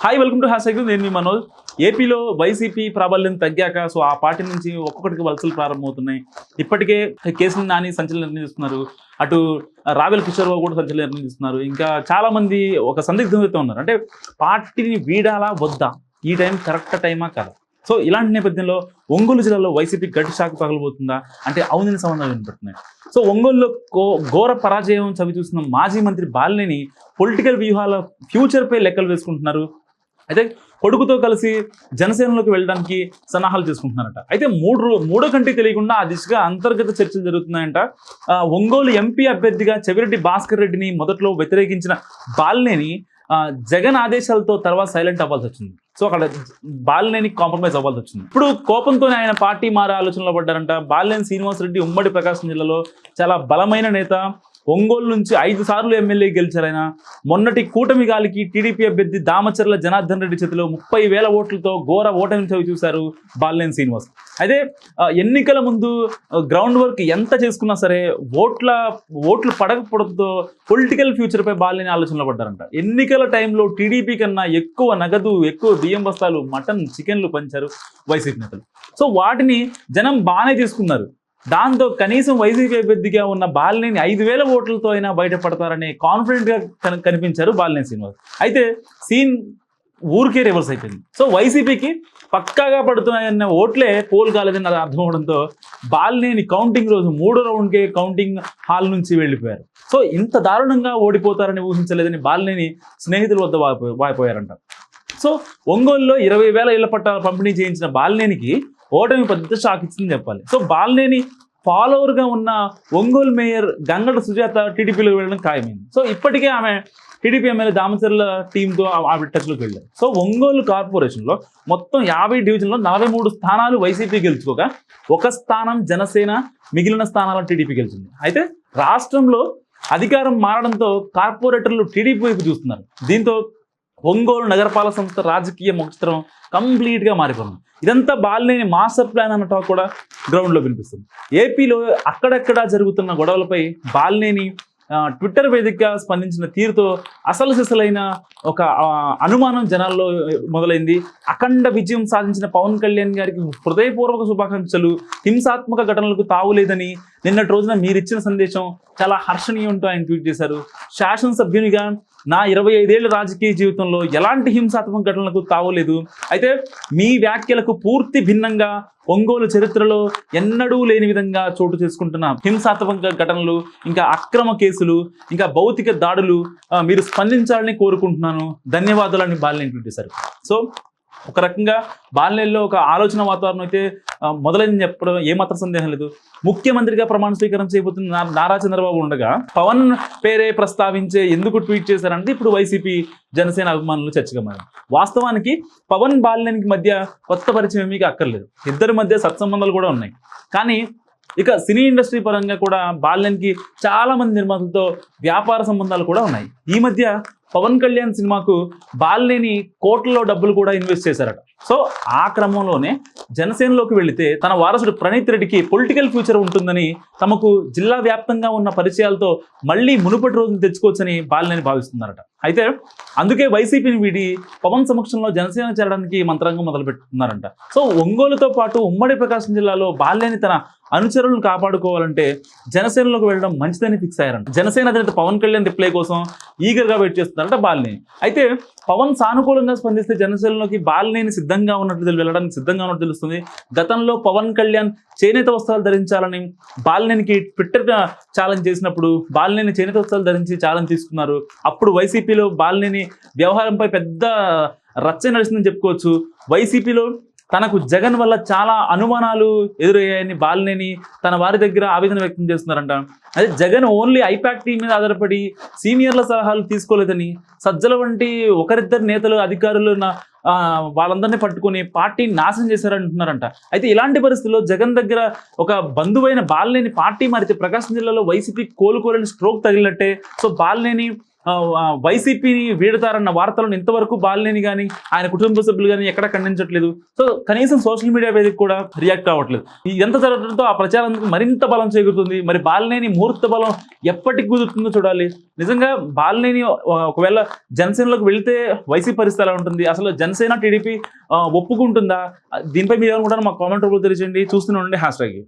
Hi welcome to hash నేను మీ మనోజ్. ఏపీలో వైసీపీ ప్రాబల్యం తగ్గాక సో ఆ పార్టీ నుంచి ఒక్కొక్కటికి వలసలు ప్రారంభమవుతున్నాయి. ఇప్పటికే కేసులు నాని సంచలన నిర్ణయం అటు రావెల్ కిషోర్ బాబు కూడా సంచలన నిర్ణయం ఇంకా చాలామంది ఒక సందిగ్ధంతో ఉన్నారు. అంటే పార్టీని వీడాలా వద్దా? ఈ టైం కరెక్ట్ టైమా కదా? సో ఇలాంటి నేపథ్యంలో ఒంగోలు జిల్లాలో వైసీపీ గట్టి షాక్ పగలబోతుందా? అంటే అవునని సంబంధాలు వినపడుతున్నాయి. సో ఒంగోలులో గో- ఘోర పరాజయం చవి చూస్తున్న మాజీ మంత్రి బాలినేని పొలిటికల్ వ్యూహాల ఫ్యూచర్పై లెక్కలు వేసుకుంటున్నారు. అయితే కొడుకుతో కలిసి జనసేనలోకి వెళ్ళడానికి సన్నాహాలు చేసుకుంటున్నారట. అయితే మూడు మూడో కంటే తెలియకుండా ఆ దిశగా అంతర్గత చర్చలు జరుగుతున్నాయంట. ఒంగోలు ఎంపీ అభ్యర్థిగా చెవిరెడ్డి భాస్కర్ రెడ్డిని మొదట్లో వ్యతిరేకించిన బాలినేని జగన్ ఆదేశాలతో తర్వాత సైలెంట్ అవ్వాల్సి వచ్చింది. సో అక్కడ బాలినేని కాంప్రమైజ్ అవ్వాల్సి వచ్చింది. ఇప్పుడు కోపంతోనే ఆయన పార్టీ మారే ఆలోచనలో పడ్డారంట. బాలినేని శ్రీనివాస్ రెడ్డి ఉమ్మడి ప్రకాశం జిల్లాలో చాలా బలమైన నేత. ఒంగోలు నుంచి ఐదు సార్లు ఎమ్మెల్యే గెలిచారు మొన్నటి కూటమి గాలికి టీడీపీ అభ్యర్థి దామచర్ల జనార్దన్ రెడ్డి చేతిలో ముప్పై వేల ఓట్లతో ఘోర ఓటమి చవి చూశారు బాలినేని శ్రీనివాస్. అయితే ఎన్నికల ముందు గ్రౌండ్ వర్క్ ఎంత చేసుకున్నా సరే ఓట్ల ఓట్లు పడకపోవడంతో పొలిటికల్ ఫ్యూచర్పై బాలినేని ఆలోచనలో పడ్డారంట. ఎన్నికల టైంలో టీడీపీ కన్నా ఎక్కువ నగదు ఎక్కువ బియ్యం బస్తాలు మటన్ చికెన్లు పంచారు వైసీపీ నేతలు. సో వాటిని జనం బాగానే తీసుకున్నారు. దాంతో కనీసం వైసీపీ అభ్యర్థిగా ఉన్న బాలినేని ఐదు వేల ఓట్లతో అయినా బయటపడతారనే కాన్ఫిడెంట్గా కనిపించారు బాలినేని శ్రీనివాస్. అయితే సీన్ ఊరికే రివర్స్ అయిపోయింది. సో వైసీపీకి పక్కాగా పడుతున్నాయన్న ఓట్లే పోల్ కాలేదని అది అర్థం అవడంతో బాలినేని కౌంటింగ్ రోజు మూడో రౌండ్కే కౌంటింగ్ హాల్ నుంచి వెళ్ళిపోయారు. సో ఇంత దారుణంగా ఓడిపోతారని ఊహించలేదని బాలినేని స్నేహితుల వద్ద వాయిపో- వాయిపోయారంట. సో ఒంగోలులో ఇరవై వేల ఇళ్ళ పట్టాల పంపిణీ చేయించిన బాలినేనికి ఓటమి పెద్ద షాక్ ఇచ్చిందని చెప్పాలి. సో బాలనేని ఫాలోవర్గా ఉన్న ఒంగోలు మేయర్ గంగడ సుజాత టీడీపీలో వెళ్ళడం ఖాయమైంది. సో ఇప్పటికే ఆమె టీడీపీ ఎమ్మెల్యే దామచర్ల టీంతో ఆమె టచ్లోకి వెళ్ళారు. సో ఒంగోలు కార్పొరేషన్లో మొత్తం యాభై డివిజన్లో నలభై మూడు స్థానాలు వైసీపీ గెలుచుకోగా ఒక స్థానం జనసేన మిగిలిన స్థానాలను టీడీపీ గెలిచింది. అయితే రాష్ట్రంలో అధికారం మారడంతో కార్పొరేటర్లు టీడీపీ వైపు చూస్తున్నారు. దీంతో ఒంగోలు నగరపాలక సంస్థ రాజకీయ ముఖచిత్రం కంప్లీట్గా మారిపోయింది ఇదంతా బాలినేని మాస్టర్ ప్లాన్ అన్న టాక్ కూడా గ్రౌండ్లో వినిపిస్తుంది. ఏపీలో అక్కడక్కడ జరుగుతున్న గొడవలపై బాలినేని ట్విట్టర్ వేదికగా స్పందించిన తీరుతో అసలు సిసలైన ఒక అనుమానం జనాల్లో మొదలైంది. అఖండ విజయం సాధించిన పవన్ కళ్యాణ్ గారికి హృదయపూర్వక శుభాకాంక్షలు. హింసాత్మక ఘటనలకు తావులేదని నిన్నటి రోజున మీరిచ్చిన సందేశం చాలా హర్షణీయంతో ఆయన ట్వీట్ చేశారు. శాసనసభ్యునిగా నా ఇరవై ఐదేళ్ళ రాజకీయ జీవితంలో ఎలాంటి హింసాత్మక ఘటనలకు తావలేదు. అయితే మీ వ్యాఖ్యలకు పూర్తి భిన్నంగా ఒంగోలు చరిత్రలో ఎన్నడూ లేని విధంగా చోటు చేసుకుంటున్న హింసాత్మక ఘటనలు ఇంకా అక్రమ కేసులు ఇంకా భౌతిక దాడులు మీరు స్పందించాలని కోరుకుంటున్నాను. ధన్యవాదాలని బాలినేని ట్వీట్ చేశారు సో ఒక రకంగా బాలినేల్లో ఒక ఆలోచన వాతావరణం అయితే మొదలైంది మొదలైందని చెప్పడం ఏమాత్రం సందేహం లేదు. ముఖ్యమంత్రిగా ప్రమాణ స్వీకారం చేయబోతున్న నారా చంద్రబాబు ఉండగా పవన్ పేరే ప్రస్తావించే ఎందుకు ట్వీట్ చేశారంటే ఇప్పుడు వైసీపీ జనసేన అభిమానులు చర్చగా మారారు వాస్తవానికి పవన్ బాలినేనికి మధ్య కొత్త పరిచయం మీకు అక్కర్లేదు. ఇద్దరి మధ్య సత్సంబంధాలు కూడా ఉన్నాయి. కానీ ఇక సినీ ఇండస్ట్రీ పరంగా కూడా బాలనేనికి చాలా మంది నిర్మాతలతో వ్యాపార సంబంధాలు కూడా ఉన్నాయి. ఈ మధ్య పవన్ కళ్యాణ్ సినిమాకు బాలినేని కోట్లలో డబ్బులు కూడా ఇన్వెస్ట్ చేశారట. సో ఆ క్రమంలోనే జనసేనలోకి వెళితే తన వారసుడు ప్రణీత్ రెడ్డికి పొలిటికల్ ఫ్యూచర్ ఉంటుందని తమకు జిల్లా వ్యాప్తంగా ఉన్న పరిచయాలతో మళ్ళీ మునుపటి రోజును తెచ్చుకోవచ్చని బాలినేని భావిస్తున్నారట. అయితే అందుకే వైసీపీని వీడి పవన్ సమక్షంలో జనసేన చేరడానికి మంత్రాంగం మొదలుపెట్టుతున్నారంట సో ఒంగోలుతో పాటు ఉమ్మడి ప్రకాశం జిల్లాలో బాలినేని తన అనుచరులను కాపాడుకోవాలంటే జనసేనలోకి వెళ్ళడం మంచిదని ఫిక్స్ అయ్యారంట. జనసేన అధినేత పవన్ కళ్యాణ్ రిప్లై కోసం ఈగర్గా వెయిట్ చేస్తున్నారట బాలినేని అయితే పవన్ సానుకూలంగా స్పందిస్తే జనసేనలోకి బాలినేని సిద్ధంగా ఉన్నట్లు వెళ్ళడానికి సిద్ధంగా ఉన్నట్టు తెలుస్తుంది. గతంలో పవన్ కళ్యాణ్ చేనేత వస్త్రాలు ధరించాలని బాలినేనికి ట్విట్టర్ ఛాలెంజ్ చేసినప్పుడు బాలినేని చేనేత వస్త్రాలు ధరించి ఛాలెంజ్ తీసుకున్నారు. అప్పుడు వైసీపీలో బాలినేని వ్యవహారంపై పెద్ద రచ్చ నడిచిందని చెప్పుకోవచ్చు. వైసీపీలో తనకు జగన్ వల్ల చాలా అనుమానాలు ఎదురయ్యాయని బాలినేని తన వారి దగ్గర ఆవేదన వ్యక్తం చేస్తున్నారంట. అదే జగన్ ఓన్లీ ఐపాక్ టీం మీద ఆధారపడి సీనియర్ల సలహాలు తీసుకోలేదని సజ్జల వంటి ఒకరిద్దరు నేతలు అధికారులు వాళ్ళందరినీ పట్టుకుని పార్టీని నాశనం చేశారంటున్నారంట. అయితే ఇలాంటి పరిస్థితుల్లో జగన్ దగ్గర ఒక బంధువైన బాలినేని పార్టీ మారితే ప్రకాశం జిల్లాలో వైసీపీ కోలుకోలేని స్ట్రోక్ తగిలినట్టే సో బాలినేని వైసీపీని వీడతారన్న వార్తలను ఇంతవరకు బాలినేని కానీ ఆయన కుటుంబ సభ్యులు కానీ ఎక్కడ ఖండించట్లేదు. సో కనీసం సోషల్ మీడియా వేదిక కూడా రియాక్ట్ అవ్వట్లేదు ఎంత జరగడంతో ఆ ప్రచారం మరింత బలం చేకూరుతుంది. మరి బాలినేని ముహూర్త బలం ఎప్పటికి కుదురుతుందో చూడాలి. నిజంగా బాలినేని ఒకవేళ జనసేనలోకి వెళితే వైసీపీ పరిస్థితి ఎలా ఉంటుంది? అసలు జనసేన టీడీపీ ఒప్పుకుంటుందా? దీనిపై మీరు కూడా మా కామెంట్ రూపంలో తెలియజేయండి. చూస్తూనే ఉండండి. Hash tag